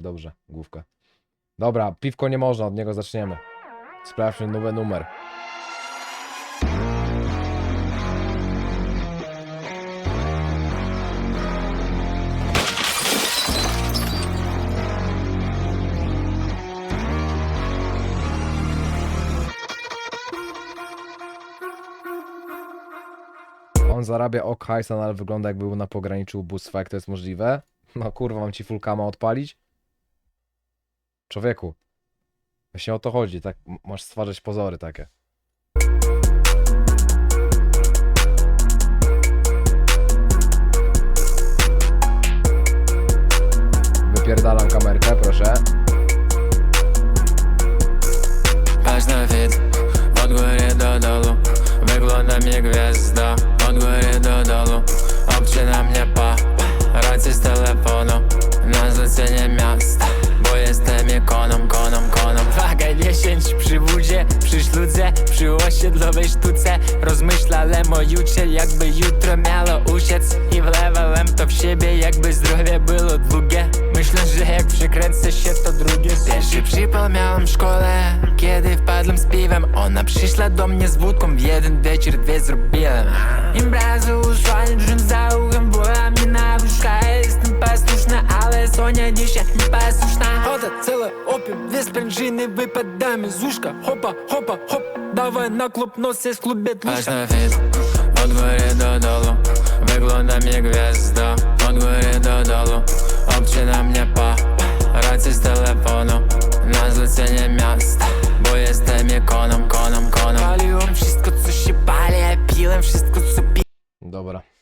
dobrze, główkę. Dobra, piwko nie można, od niego zaczniemy. Sprawdźmy nowy numer. On zarabia ok hajsa, no ale wygląda jakby był na pograniczu ubóstwa, jak to jest możliwe. No kurwa, mam ci fullkama odpalić? Człowieku. Właśnie o to chodzi, tak? Masz stwarzać pozory takie. Wypierdalam kamerkę, proszę. Przy osiedlowej sztuce Rozmyśla lemo jutrze, jakby jutro miało uciec I wlewałem to w siebie, jakby zdrowie było długie Myślę, że jak przekręcę się, to drugie Pierwszy przypał miałem w szkole Kiedy wpadłem z piwem Ona przyszła do mnie z wódką W jeden wieczór dwie zrobiłem Imprezy uszła, drzym za uchem Była mi na wróżka Jestem posłuszna, ale Sonia dzisiaj nieposłuszna Chodzę całe opium, dwie sprężyny Wypadamy z łóżka Hopa, hopa, hop Давай на клуб, но здесь в клубе Аж на до долу gwiazda Od góry do dołu Obcina mnie pa Racji z telefonu Na zlecenie miasta Bo jestem ikoną, koną, koną Paliłem wszystko co się pali, ja wszystko co pi... Dobra.